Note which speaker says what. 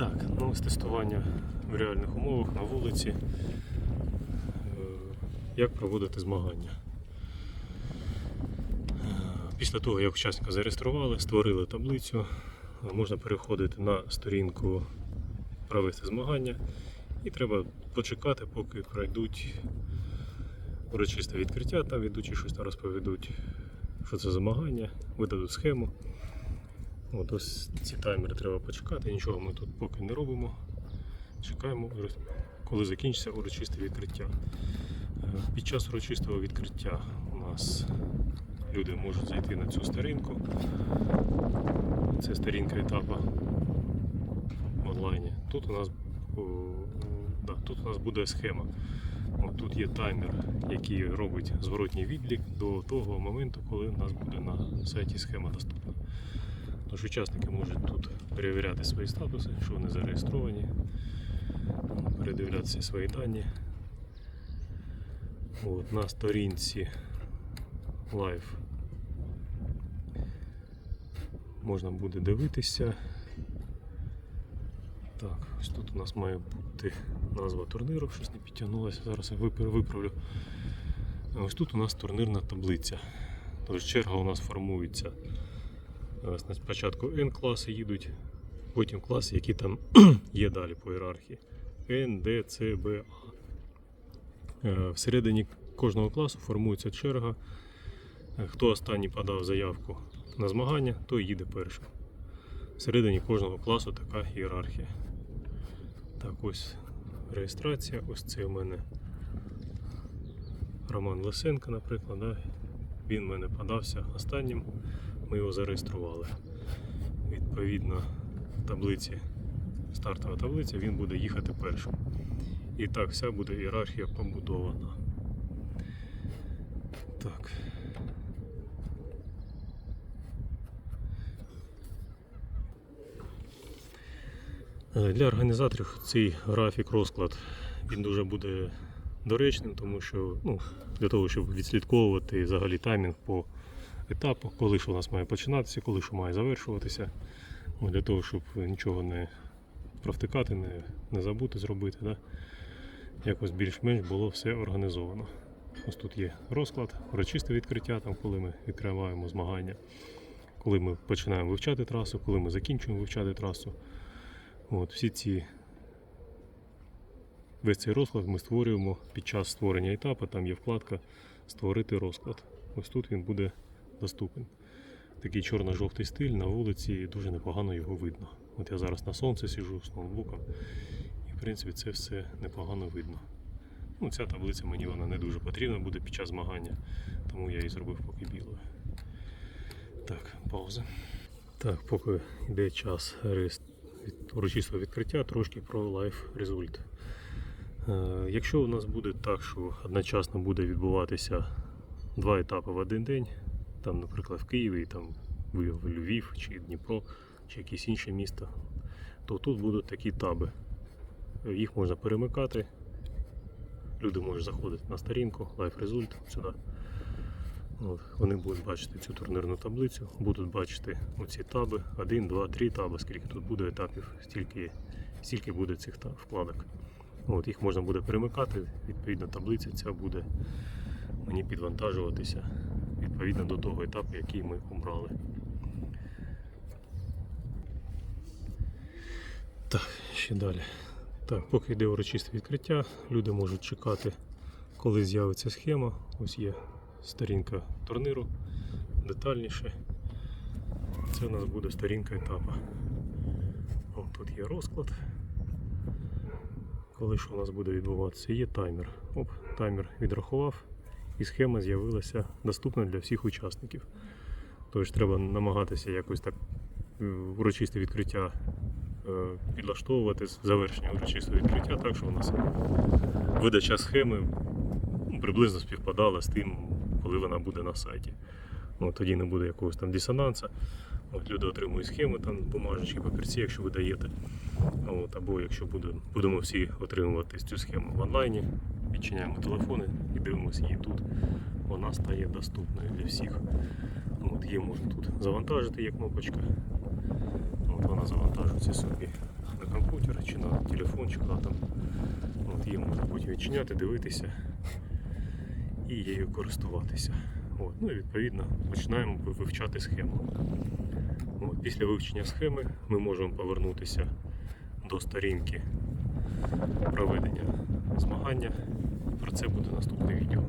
Speaker 1: Так, ну з тестування в реальних умовах на вулиці. Е, Як проводити змагання? Е, Після того, як учасника зареєстрували, створили таблицю, е, можна переходити на сторінку провести змагання і треба почекати, поки пройдуть урочисте відкриття, там ведучі щось там розповідуть, що це змагання, видадуть схему. От ось ці таймери треба почекати, нічого ми тут поки не робимо. Чекаємо, коли закінчиться урочисте відкриття. Е, Під час урочистого відкриття у нас люди можуть зайти на цю сторінку. Це сторінка етапу в онлайні. Тут у нас, да, тут у нас буде схема. От тут є таймер, який робить зворотній відлік до того моменту, коли у нас буде на сайті схема доступна. Тож учасники можуть тут перевіряти свої статуси, що вони зареєстровані, передивлятися свої дані. От, на сторінці Live можна буде дивитися. Так, ось тут у нас має бути назва турніру, щось не підтягнулося, зараз я виправлю. Ось тут у нас турнірна таблиця. Тож черга у нас формується. Спочатку N класи їдуть, потім класи, які там є далі по ієрархії. N, D, C, B, A. Е, Всередині кожного класу формується черга. Е, Хто останній подав заявку на змагання, той їде першим. Всередині кожного класу така ієрархія. Так, ось реєстрація. Ось це у мене Роман Лисенко, наприклад. Да? Він в мене подався останнім ми його зареєстрували. Відповідно, таблиці, стартова таблиця, він буде їхати першим. І так, вся буде ієрархія побудована. Так. Е, Для організаторів цей графік розклад він дуже буде доречним, тому що ну, для того, щоб відслідковувати взагалі таймінг по етапу, коли що у нас має починатися, коли що має завершуватися. Ну, Для того, щоб нічого не провтикати, не, не забути зробити. Да? Якось більш-менш було все організовано. Ось тут є розклад, урочисте відкриття, там, коли ми відкриваємо змагання, коли ми починаємо вивчати трасу, коли ми закінчуємо вивчати трасу. От, всі ці Весь цей розклад ми створюємо під час створення етапу, там є вкладка Створити розклад. Ось тут він буде доступен. Такий чорно-жовтий стиль на вулиці, дуже непогано його видно. От я зараз на сонці сижу з ноутбуком, і в принципі це все непогано видно. Ну, Ця таблиця мені вона не дуже потрібна буде під час змагання, тому я її зробив поки білою. Так, пауза. Так, поки йде час від урочистого відкриття, трошки про лайф результ. Якщо у нас буде так, що одночасно буде відбуватися два етапи в один день, там, наприклад, в Києві, там в Львів чи Дніпро, чи якесь інше місто, то тут будуть такі таби. Їх можна перемикати. Люди можуть заходити на сторінку, Live Result сюди. От, вони будуть бачити цю турнірну таблицю, будуть бачити оці таби, 1, 2, 3 таби, скільки тут буде етапів, стільки, стільки буде цих та- вкладок. От, їх можна буде перемикати, відповідно таблиця ця буде мені підвантажуватися відповідно до того етапу, який ми обрали. Так, ще далі. Так, поки йде урочисте відкриття, люди можуть чекати, коли з'явиться схема. Ось є сторінка турніру детальніше. Це у нас буде сторінка етапу. О, тут є розклад. Коли що у нас буде відбуватися, є таймер. Оп, таймер відрахував і схема з'явилася доступна для всіх учасників. Тож треба намагатися якось так е, урочисте відкриття е, підлаштовувати, завершення урочистого відкриття, так що у нас видача схеми ну, приблизно співпадала з тим, коли вона буде на сайті. От, тоді не буде якогось там дисонанса. От, люди отримують схеми, там бумажечки, папірці, якщо ви даєте. От, або якщо буде, будемо всі отримувати цю схему в онлайні, відчиняємо телефони і дивимося її тут. Вона стає доступною для всіх. От, є можна тут завантажити є кнопочка. От вона завантажується собі на комп'ютер чи на телефон, чи куди там. От її можна потім відчиняти, дивитися і її користуватися. От. Ну і відповідно починаємо вивчати схему. От. Після вивчення схеми ми можемо повернутися до сторінки проведення змагання. Про це буде наступне відео.